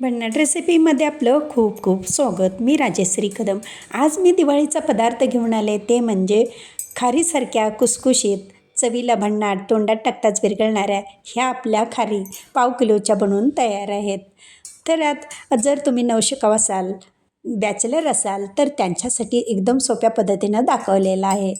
भन्नाट रेसिपीमध्ये आपलं खूप खूप स्वागत. मी राजेश्री कदम आज मी दिवाळीचा पदार्थ घेऊन आले. ते म्हणजे खारीसारख्या कुसकुशीत चवीला भन्नाट तोंडात टाकताच विरघळणाऱ्या ह्या आपल्या खारी पाव किलोच्या बनवून तयार आहेत. तर यात जर तुम्ही नवशिकाव असाल बॅचलर असाल तर त्यांच्यासाठी एकदम सोप्या पद्धतीनं दाखवलेलं आहे.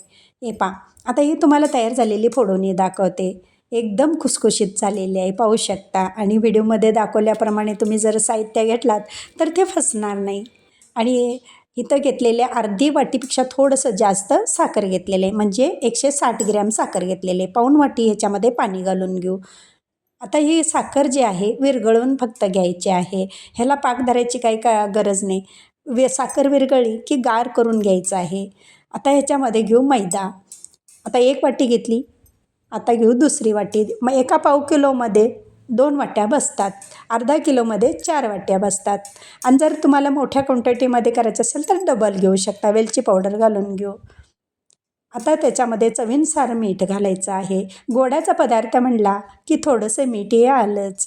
हे पा आता ही तुम्हाला तयार झालेली फोडणी दाखवते. एकदम खुसखुशीत झालेली आहे. पाहू शकता. आणि व्हिडिओमध्ये दाखवल्याप्रमाणे तुम्ही जर साहित्य घेतलात तर ते फसणार नाही. आणि इथं घेतलेले अर्धी वाटीपेक्षा थोडंसं जास्त साखर घेतलेले आहे. म्हणजे एकशे साठ ग्रॅम साखर घेतलेले पाऊण वाटी ह्याच्यामध्ये पाणी घालून घेऊ. आता ही साखर जी आहे विरघळून फक्त घ्यायची आहे. ह्याला पाक धरायची काही का गरज नाही. वे साखर विरघळली की गार करून घ्यायचं आहे. आता ह्याच्यामध्ये घेऊ मैदा. आता एक वाटी घेतली. आता घेऊ दुसरी वाटी. मग एका पाव किलोमध्ये दोन वाट्या बसतात. अर्धा किलोमध्ये चार वाट्या बसतात. आणि जर तुम्हाला मोठ्या क्वांटिटीमध्ये करायचं असेल तर डबल घेऊ शकता. वेलची पावडर घालून घेऊ. आता त्याच्यामध्ये चवीनुसार मीठ घालायचं आहे. गोड्याचा पदार्थ म्हणला की थोडंसं मीठ हे आलंच.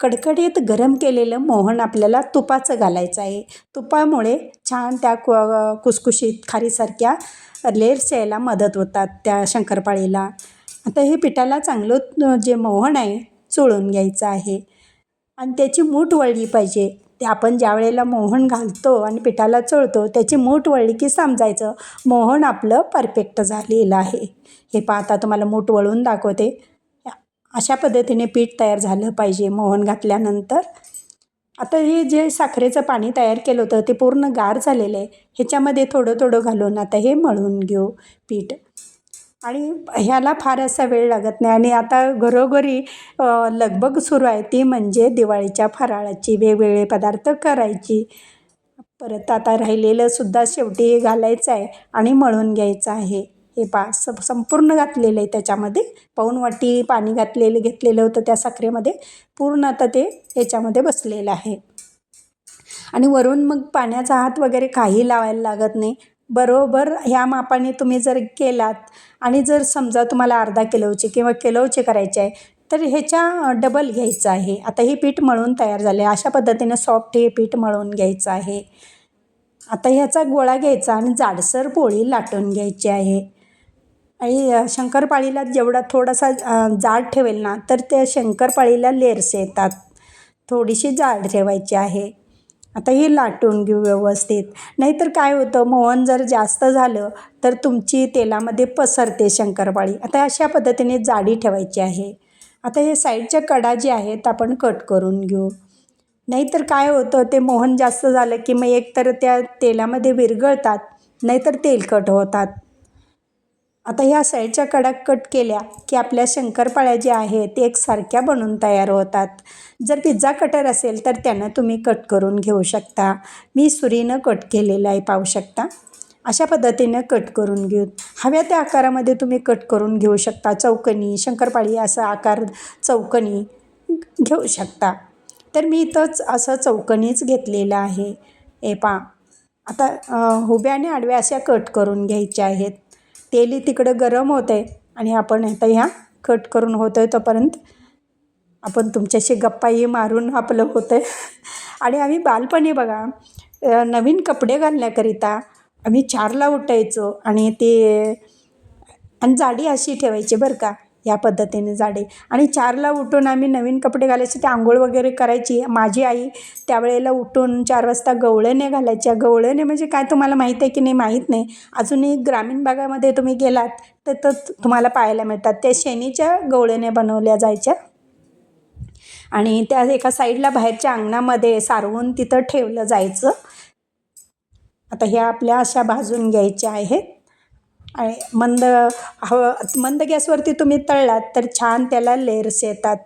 कडकडीत गरम केलेलं मोहन आपल्याला तुपाचं घालायचं आहे. तुपामुळे छान त्या कु कुसकुशीत खारीसारख्या लेअर्स यायला मदत होतात त्या शंकरपाळीला. आता हे पिठाला चांगलं जे मोहन आहे चोळून घ्यायचं आहे. आणि त्याची मूठ वळली पाहिजे. ते आपण ज्या वेळेला मोहन घालतो आणि पिठाला चोळतो त्याची मूठ वळली की समजायचं मोहन आपलं परफेक्ट झालेलं आहे. हे पाहता तुम्हाला मूठ वळून दाखवते. अशा पद्धतीने पीठ तयार झालं पाहिजे मोहन घातल्यानंतर. आता हे जे साखरेचं पाणी तयार केलं होतं ते पूर्ण गार झालेलं आहे. ह्याच्यामध्ये थोडं थोडं घालून आता हे मळून घेऊ पीठ. आणि ह्याला फार असा वेळ लागत नाही. आणि आता घरोघरी लगबग सुरू आहे. ती म्हणजे दिवाळीच्या फराळाची वेगवेगळे पदार्थ करायची. परत आता राहिलेलं सुद्धा शेवटी घालायचं आहे आणि मळून घ्यायचं आहे. हे पा स संपूर्ण घातलेलं आहे त्याच्यामध्ये. पाऊण वाटी पाणी घातलेलं घेतलेलं होतं त्या साखरेमध्ये. पूर्ण आता ते याच्यामध्ये बसलेलं आहे. आणि वरून मग पाण्याचा हात वगैरे काही लावायला लागत नाही. बरोबर ह्या मापाने तुम्ही जर केलात आणि जर समजा तुम्हाला अर्धा किलोचे किंवा किलोचे करायचे आहे तर ह्याच्या डबल घ्यायचं आहे. आता हे पीठ मळून तयार झाले अशा पद्धतीने सॉफ्ट हे पीठ मळून घ्यायचं आहे. आता ह्याचा गोळा घ्यायचा आणि जाडसर पोळी लाटून घ्यायची आहे. आणि शंकरपाळीला जेवढा थोडासा जाड ठेवेल ना तर त्या शंकरपाळीला लेअर्स येतात. थोडीशी जाड ठेवायची आहे. आता हे लाटून घेऊ व्यवस्थित. नाहीतर काय होतं मोहन जर जास्त झालं तर तुमची तेलामध्ये पसरते शंकरपाळी. आता अशा पद्धतीने जाडी ठेवायची आहे. आता हे साईडच्या कडा जे आहेत आपण कट करून घेऊ. नाहीतर काय होतं ते मोहन जास्त झालं की मग एकतर त्या तेलामध्ये विरघळतात नाहीतर तेलकट होतात. आता ह्या साईडच्या कडा कट केल्या की आपल्या शंकरपाळ्या ज्या आहेत ते एकसारख्या बनून तयार होतात. जर पिझ्झा कटर असेल तर त्यानं तुम्ही कट करून घेऊ शकता. मी सुरीनं कट केलेलं आहे पाहू शकता. अशा पद्धतीनं कट करून घेऊ. हव्या त्या आकारामध्ये तुम्ही कट करून घेऊ शकता. चौकनी शंकरपाळी असा आकार चौकनी घेऊ शकता. तर मी इथंच असं चौकनीच घेतलेलं आहे. ए पा आता उभ्या आणि आडव्या अशा कट करून घ्यायच्या आहेत. तेली तिकडं गरम होत आहे आणि आपण आता ह्या कट करून होतो आहे तोपर्यंत आपण तुमच्याशी गप्पाही मारून आपलं होतं आहे. आणि आम्ही बालपणी बघा नवीन कपडे घालण्याकरिता आम्ही चारला उठायचो आणि ते आणि जाडी अशी ठेवायची बरं का. या पद्धतीने जाडे. आणि चारला उठून आम्ही नवीन कपडे घालायचे ते आंघोळ वगैरे करायची. माझी आई त्यावेळेला उठून चार वाजता गवळणे घालायच्या गवळणे म्हणजे काय तुम्हाला माहीत आहे की नाही? माहीत नाही. अजूनही ग्रामीण भागामध्ये तुम्ही गेलात तर तर तुम्हाला पाहायला मिळतात. त्या शेणीच्या गवळणे बनवल्या जायच्या. आणि त्या एका साईडला बाहेरच्या अंगणामध्ये सारवून तिथं ठेवलं जायचं. आता ह्या आपल्या अशा भाजून घ्यायच्या आहेत. आणि मंद हवं मंद गॅसवरती तुम्ही तळलात तर छान त्याला लेअर्स येतात.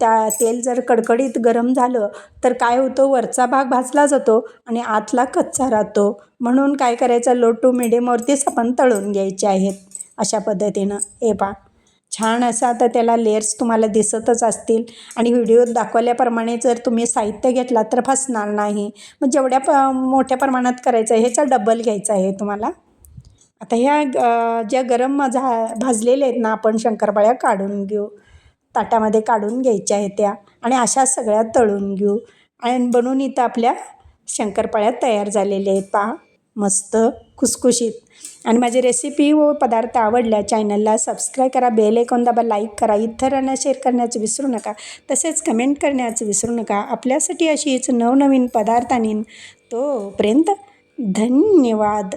त्या तेल जर कडकडीत गरम झालं तर काय होतं? वरचा भाग भाजला जातो आणि आतला कच्चा राहतो. म्हणून काय करायचं? लो टू मिडियमवरतीच आपण तळून घ्यायचे आहेत. अशा पद्धतीनं. हे पा छान असा तर त्याला लेअर्स तुम्हाला दिसतच असतील. आणि व्हिडिओत दाखवल्याप्रमाणे जर तुम्ही साहित्य घेतला तर फसणार नाही. मग जेवढ्या प मोठ्या प्रमाणात करायचं आहे ह्याचा डबल घ्यायचा आहे तुम्हाला. आता ह्या ज्या गरम झा भाजलेल्या आहेत ना आपण शंकरपाळ्या काढून घेऊ. ताटामध्ये काढून घ्यायच्या आहेत त्या. आणि अशा सगळ्या तळून घेऊ. आणि बनवून इथं आपल्या शंकरपाळ्या तयार झालेल्या आहेत. पहा मस्त खुसखुशीत. आणि माझी रेसिपी व पदार्थ आवडल्या चॅनलला सबस्क्राईब करा बेल ऐकून दाबा लाईक करा. इतरांना शेअर करण्याचं विसरू नका. तसेच कमेंट करण्याचं विसरू नका. आपल्यासाठी अशीच नवनवीन पदार्थ आणीन. तोपर्यंत धन्यवाद.